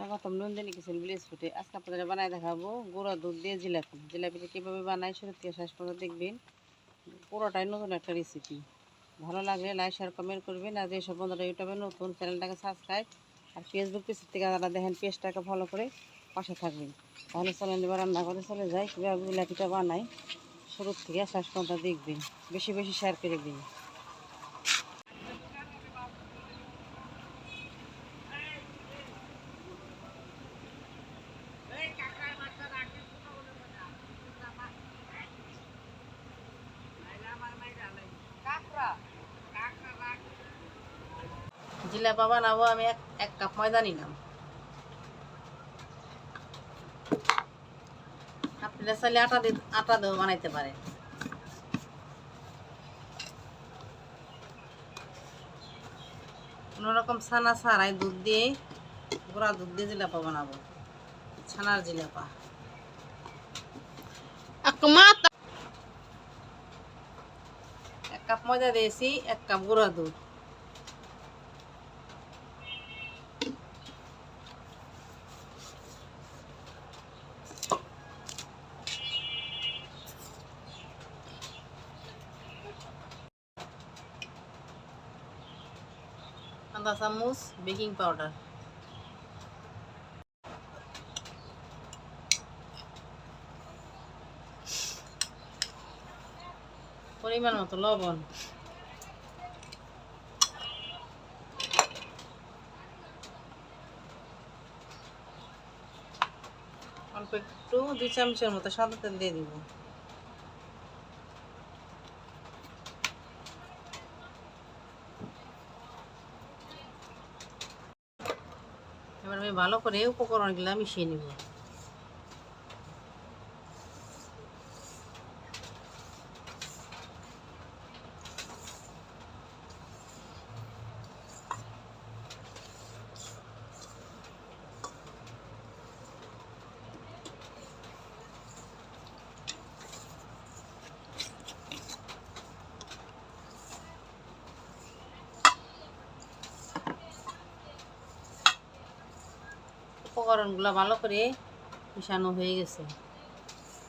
স্বাগতম Nandini kitchen village ফুটে। আজকে আপনাদের বানায় দেখাবো গুঁড়া দুধ দিয়ে জিলাপি। জিলাপিটা কীভাবে বানাই শুরু থেকে শেষ পর্যন্ত দেখবেন। পুরোটাই নতুন একটা রেসিপি ভালো লাগলে লাইক শেয়ার কমেন্ট করবেন। আর যেসব বন্ধুরা ইউটিউবে নতুন, চ্যানেলটাকে সাবস্ক্রাইব আর ফেসবুক পেজ থেকে যারা দেখেন পেজটাকে ফলো করে পাশে থাকবেন। তাহলে চলেন এবার রান্না করে চলে যাই। কীভাবে জিলাপিটা বানাই শুরু থেকে শেষ পর্যন্ত দেখবেন। বেশি বেশি শেয়ার করে দিন। জিলাপা বানাবো আমি এক এক কাপ ময়দা নিলাম। আপনারা চাইলে আটা দিয়ে আটা দিয়েও বানাইতে পারেন। কোনোরকম ছানা ছাড়াই দুধ দিয়ে গুঁড়া দুধ দিয়ে জিলাপা বানাবো। ছানার জিলাপা। এক কাপ ময়দা দিয়েছি এক কাপ গুঁড়া দুধ। আধা চামচ বেকিং পাউডার। পরিমাণ মতো লবণ। অল্প একটু দুই চামচের মতো সাদা তেল দিয়ে দিব। ভালো করে উপকরণগুলো মিশিয়ে নিব। উপকরণগুলো ভালো করে মিশানো হয়ে গেছে।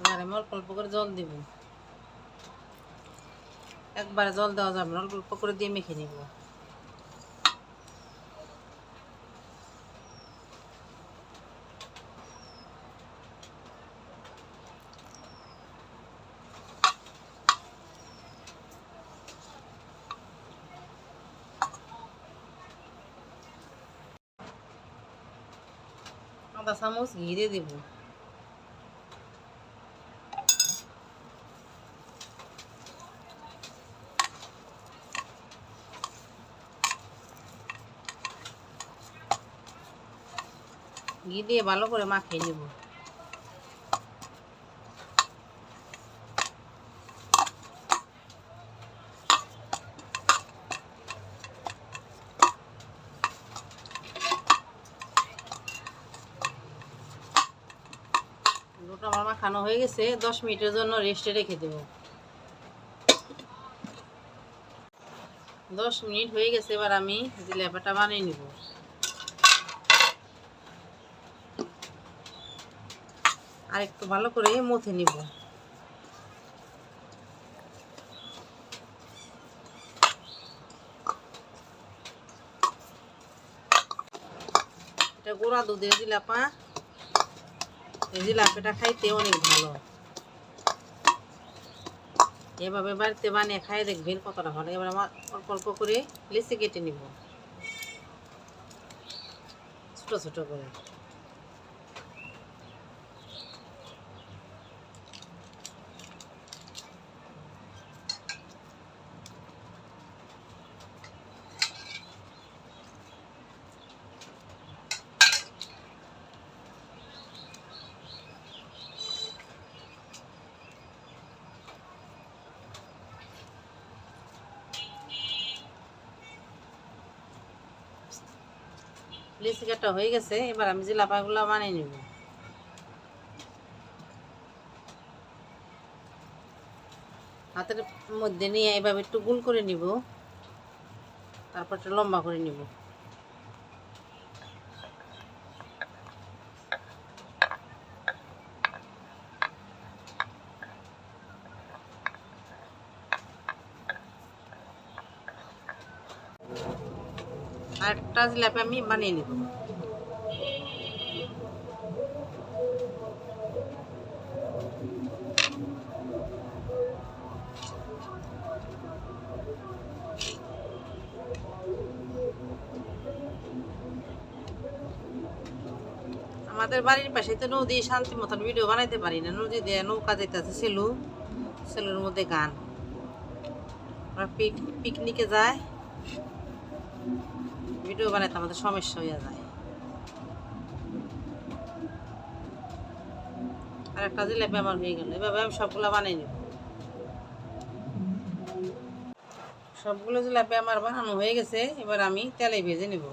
এবার আমি অল্প অল্প করে জল দিব। একবারে জল দেওয়া যাবে অল্প অল্প করে দিয়ে মেখে নিব। আধা চামচ ঘি দিয়ে দিব ঘি দিয়ে ভালো করে মাখিয়ে নিব দুটো আমার মাখানো হয়ে গেছে, দশ মিনিটের জন্য রেস্টে রেখে দেব। দশ মিনিট হয়ে গেছে, এবার আমি জিলাপিটা বানিয়ে নিব। আর একটু ভালো করে মথে নিব। এটা গোড়া দুধের জিলাপা। এই জিলাপিটা খাইতে অনেক ভালো। এভাবে বাড়িতে বানিয়ে খাই দেখবেন কতটা ভালো। এবার আমার অল্প অল্প করে লিচি কেটে নিব। ছোট ছোট করে। লিচি কাটা হয়ে গেছে, এবার আমি যে জিলাপাগুলো বানিয়ে নিব। হাতের মধ্যে নিয়ে এভাবে একটু গুল করে নিব, তারপর একটু লম্বা করে নিব আর একটা জিলাপি আমি বানিয়ে নেব। আমাদের বাড়ির পাশে তো নদী, শান্তি মতন ভিডিও বানাইতে পারি না। নদী দিয়ে নৌকা যেতেছে সেলু। সেলুর মধ্যে গান। পিকনিকে যায় ভিডিও বানাইতে আমাদের সমস্যা হয়ে যায়। আর একটা জিলাপি আমার হয়ে গেল, এভাবে আমি সবগুলো বানিয়ে নেব। সবগুলো জিলাপি আমার বানানো হয়ে গেছে, এবার আমি তেলে ভেজে নেব।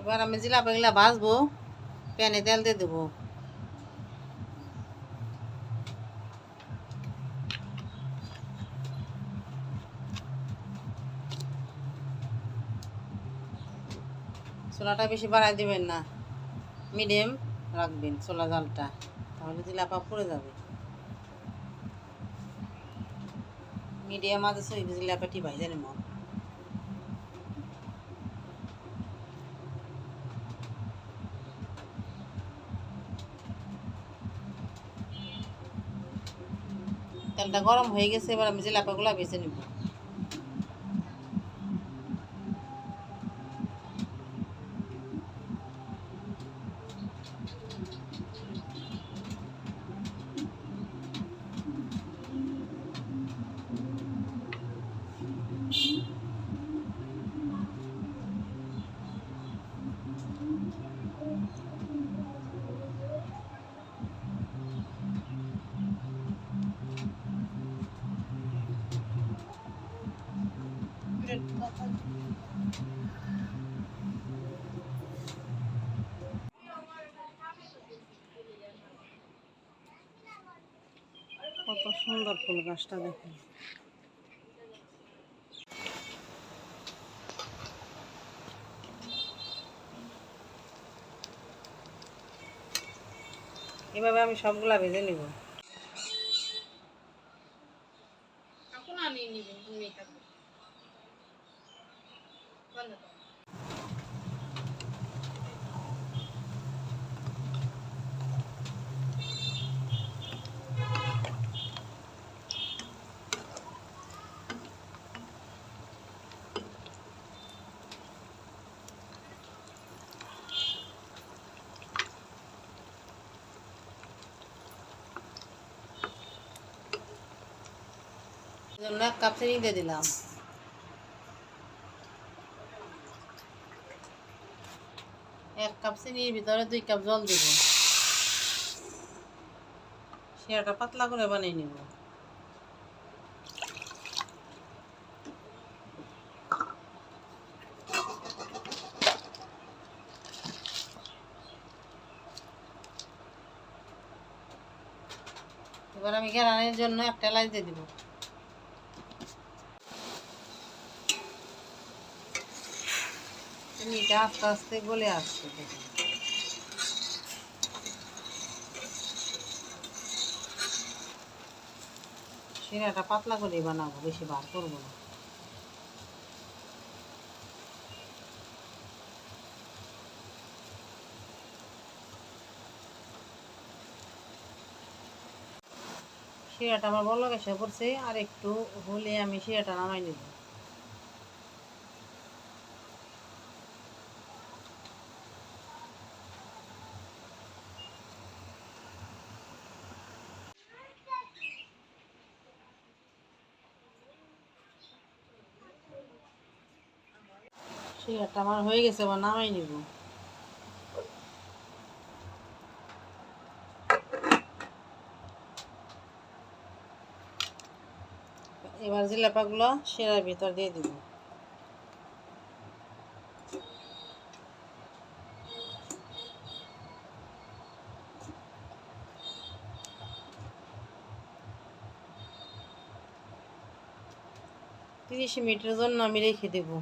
এবার আমি জিলাপিগুলা ভাজবো, প্যানে তেল দিয়ে দেবো। চোলাটা বেশি বাড়াই দিবেন না। মিডিয়াম রাখবেন চোলা জালটা, তাহলে জিলাপা পড়ে যাবে। মিডিয়াম আছে সেই জিলাপাটি ভাইজে নেব তেলটা গরম হয়ে গেছে, এবার আমি জিলাপাগুলো বেছে নেব। কত সুন্দর ফুল গাছটা দেখুন। এভাবে আমি সবগুলা ভেজে নিব। জন্য এক কাপ চিনি দিয়ে দিলাম। এক কাপ চিনির ভিতরে দুই কাপ জল দিব। সেটা পাতলা করে বানিয়ে নিব। এবার আমি গ্যারানের জন্য একটা এলাচ দিয়ে দিব। চিনিটা আস্তে আস্তে গলে আসছে শিরাটা পাতলা করে বানাবো, বেশি বার করব না। শিরাটা আমার বড় গেছে পড়ছে আর একটু হলে আমি শিরাটা নামাই নেব। শিরাটা আমার হয়ে গেছে নামাই নিব। এবার জিলাপাগুলো শিরার ভিতর দিয়ে দিব। তিরিশ মিনিটের জন্য আমি রেখে দেবো।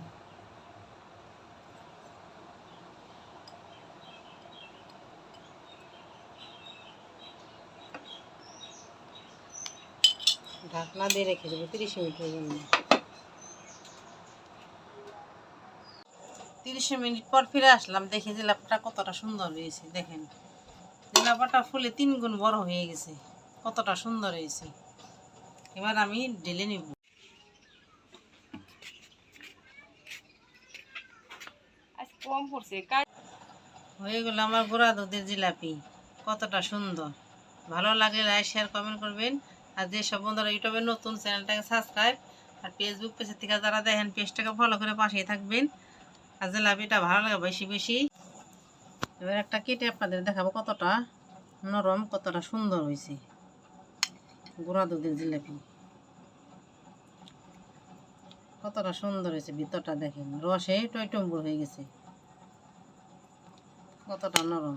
ঢাকনা দিয়ে রেখে দেবো তিরিশ মিনিটের জন্য। তিরিশ মিনিট পর ফিরে আসলাম দেখি জিলাপিটা কতটা সুন্দর হয়েছে দেখেন। জিলাপাটা ফুলে তিন গুণ বড় হয়ে গেছে কতটা সুন্দর হয়েছে। এবার আমি ঢেলে নিব। কম পড়ছে হয়ে গেল আমার গোড়া দুধের জিলাপি কতটা সুন্দর। ভালো লাগলে লাইক শেয়ার কমেন্ট করবেন। আর যে সব বন্ধুরা ইউটিউবে নতুন চ্যানেলটাকে সাবস্ক্রাইব আর ফেসবুক পেজের থেকে যারা দেখেন, পেজটাকে ফলো করে পাশেই থাকবেন। আর জিলাপিটা ভালো লাগে বেশি বেশি। এবার একটা কেটে আপনাদের দেখাবো কতটা নরম, কতটা সুন্দর হয়েছে। গুঁড়া দুধের জিলাপি। কতটা সুন্দর হয়েছে ভিতরটা দেখেন। রসে টইটম্বুর হয়ে গেছে। কতটা নরম।